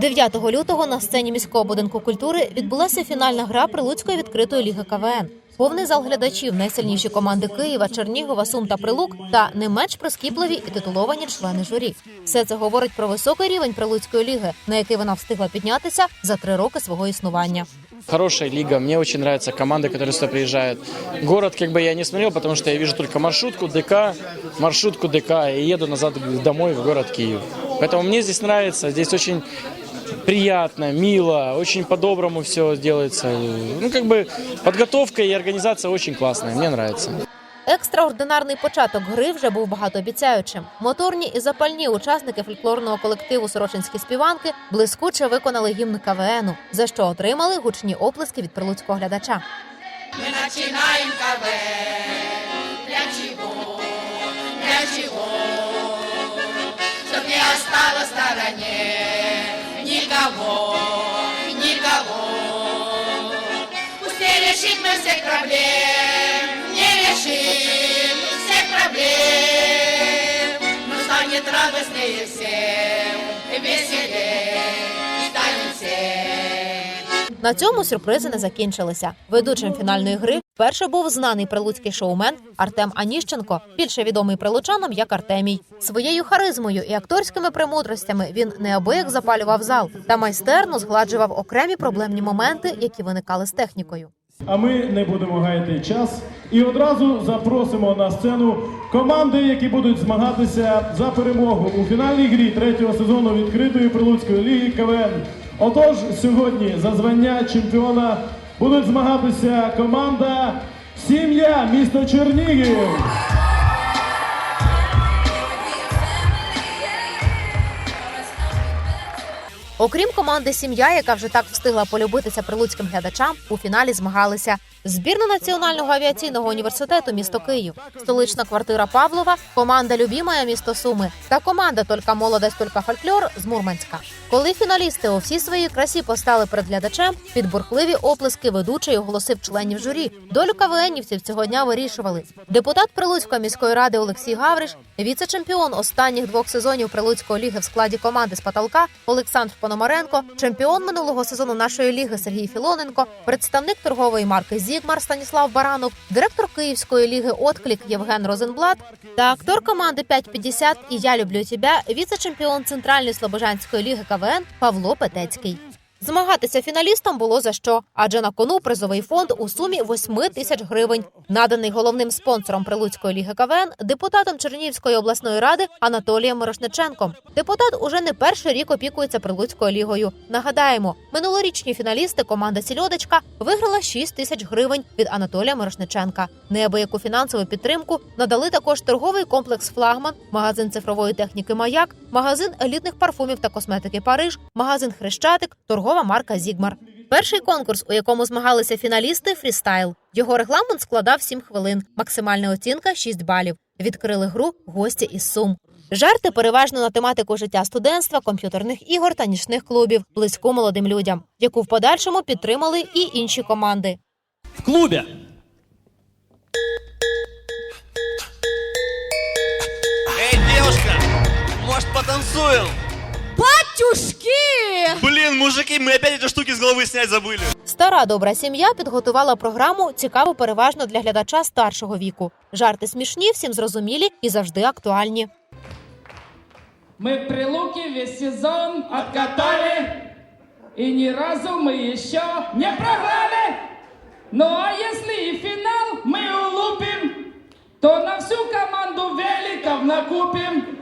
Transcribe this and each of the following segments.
9 лютого на сцені міського будинку культури відбулася фінальна гра Прилуцької відкритої ліги КВН. Повний зал глядачів, найсильніші команди Києва, Чернігова, Сум та Прилук та не менш прискіпливі і титуловані члени журі. Все це говорить про високий рівень Прилуцької ліги, на який вона встигла піднятися за три роки свого існування. Хорошая лига, мне очень нравятся команды, которые сюда приезжают. Город как бы я не смотрел, потому что я вижу только маршрутку ДК, маршрутку ДК и еду назад домой в город Киев. Поэтому мне здесь нравится, здесь очень приятно, мило, очень по-доброму все делается. Ну как бы подготовка и организация очень классная, мне нравится. Екстраординарний початок гри вже був багатообіцяючим. Моторні і запальні учасники фольклорного колективу Сорочинські співанки блискуче виконали гімн КВНу, за що отримали гучні оплески від прилуцького глядача. Мы начинаем КВН. Для чего? Для чего? Чтоб не осталось в стороне никого, никого. Пусть не решим мы всех проблем, не решим всех проблем, но станет радостнее всем, веселее. На цьому сюрпризи не закінчилися. Ведучим фінальної гри вперше був знаний прилуцький шоумен Артем Аніщенко, більше відомий прилучанам як Артемій. Своєю харизмою і акторськими премудростями він неабияк запалював зал та майстерно згладжував окремі проблемні моменти, які виникали з технікою. А ми не будемо гаяти час і одразу запросимо на сцену команди, які будуть змагатися за перемогу у фінальній грі третього сезону відкритої Прилуцької ліги КВН. Отож, сьогодні за звання чемпіона будуть змагатися команда Сім'я місто Чернігів. Окрім команди Сім'я, яка вже так встигла полюбитися прилуцьким глядачам, у фіналі змагалися збірна Національного авіаційного університету місто Київ, столична квартира Павлова, команда Любімая місто Суми та команда Толька молодость, толька фольклор з Мурманська. Коли фіналісти у всій своїй красі постали перед глядачем, під бурхливі оплески ведучий оголосив членів журі. Долю КВНівців цього дня вирішували. Депутат Прилуцької міської ради Олексій Гавриш, віце-чемпіон останніх двох сезонів Прилуцької ліги в складі команди з потолка Олександр Пономаренко, чемпіон минулого сезону нашої ліги Сергій Філоненко, представник торгової марки Зігмар Станіслав Баранов, директор Київської ліги Отклік Євген Розенблат та актор команди 550 і Я люблю тебе, віце-чемпіон центральної слобожанської ліги КВН Павло Петецький. Змагатися фіналістам було за що, адже на кону призовий фонд у сумі 8 тисяч гривень, наданий головним спонсором Прилуцької ліги КВН, депутатом Чернігівської обласної ради Анатолієм Мирошниченком. Депутат уже не перший рік опікується Прилуцькою лігою. Нагадаємо, минулорічні фіналісти команда Сільодочка виграла 6 тисяч гривень від Анатолія Мирошниченка. Неабияку фінансову підтримку надали також торговий комплекс Флагман, магазин цифрової техніки Маяк, магазин елітних парфумів та косметики Париж, магазин Хрещатик, торгова марка Зігмар. Перший конкурс, у якому змагалися фіналісти, фрістайл. Його регламент складав 7 хвилин. Максимальна оцінка 6 балів. Відкрили гру гості із Сум. Жарти переважно на тематику життя студентства, комп'ютерних ігор та нічних клубів, близьку молодим людям, яку в подальшому підтримали і інші команди. в клубе. может потанцуем? Батюшки! Блин, мужики, мы опять эти штуки с головы снять забыли. Стара добра сім'я підготувала програму, цікаву переважно для глядача старшого віку. Жарти смішні, всім зрозумілі і завжди актуальні. Мы в Прилуке весь сезон откатали, и ни разу мы еще не проиграли. Ну а если и финал мы улупим, то на всю команду великов накупим.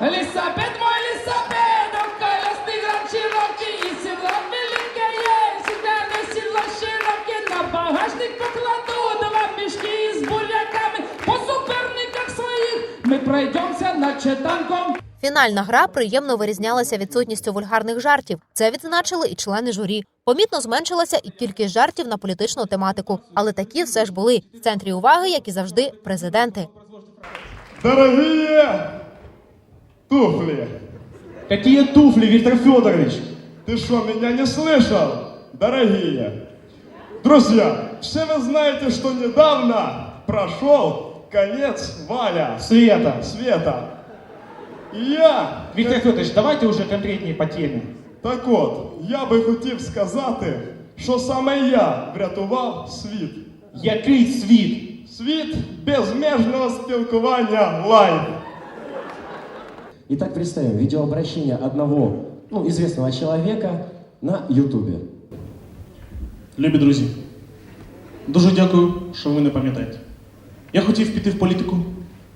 Лисапед мой лисапедов, колесный град широкий, и седло великое, всегда на седло широкие, на багажник покладу два мешки с буряками, по суперниках своих мы пройдемся над четанком. Фінальна гра приємно вирізнялася відсутністю вульгарних жартів. Це відзначили і члени журі. Помітно зменшилася і кількість жартів на політичну тематику, але такі все ж були в центрі уваги, як і завжди, президенти. Дорогие туфли! Какие туфли, Виктор Федорович? Ты что, меня не слышал? Дорогие! Друзья, все вы знаете, что недавно прошел конец Валя Света. Света. И я, Виктор Федорович, давайте уже конкретнее по теме. Так от, я би хотів сказати, що саме я врятував світ. Який світ? Світ безмежного спілкування лайв. Итак, представим видеообращение одного ну, известного человека на Ютубе. Любі друзі, дуже дякую, що ви не пам'ятаєте. Я хотів піти в політику,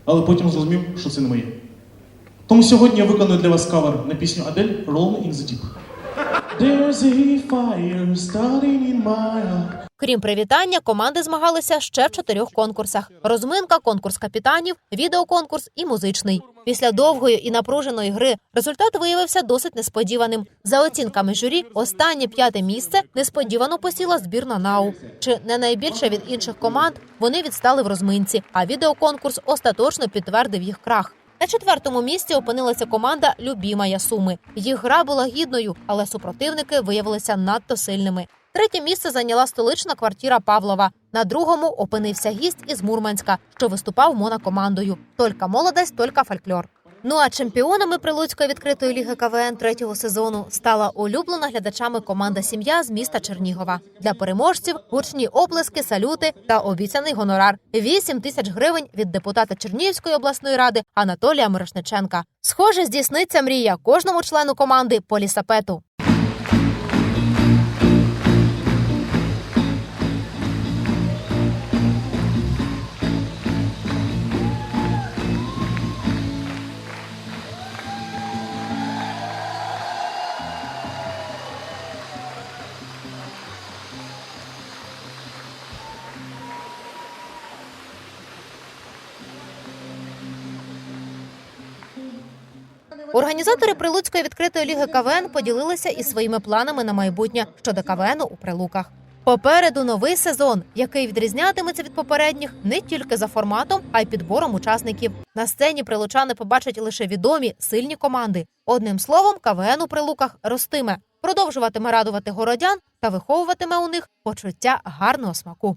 але потім зрозумів, що це не моє. Тому сьогодні я виконую для вас кавер на пісню Адель Rolling in the Deep. There's a fire starting in my heart. Крім привітання, команди змагалися ще в чотирьох конкурсах: розминка, конкурс капітанів, відеоконкурс і музичний. Після довгої і напруженої гри результат виявився досить несподіваним. За оцінками журі, останнє п'яте місце несподівано посіла збірна НАУ. Чи не найбільше від інших команд вони відстали в розминці, а відеоконкурс остаточно підтвердив їх крах. На четвертому місці опинилася команда Любімая Суми. Їх гра була гідною, але супротивники виявилися надто сильними. Третє місце зайняла столична квартира Павлова. На другому опинився гість із Мурманська, що виступав монокомандою. Толька молодость, толька фольклор. Ну а чемпіонами Прилуцької відкритої ліги КВН третього сезону стала улюблена глядачами команда Сім'я з міста Чернігова. Для переможців гучні оплески, салюти та обіцяний гонорар 8 тисяч гривень від депутата Чернігівської обласної ради Анатолія Мирошниченка. Схоже, здійсниться мрія кожному члену команди по лісапету. Організатори Прилуцької відкритої ліги КВН поділилися із своїми планами на майбутнє щодо КВНу у Прилуках. Попереду новий сезон, який відрізнятиметься від попередніх не тільки за форматом, а й підбором учасників. На сцені прилучани побачать лише відомі сильні команди. Одним словом, КВН у Прилуках ростиме, продовжуватиме радувати городян та виховуватиме у них почуття гарного смаку.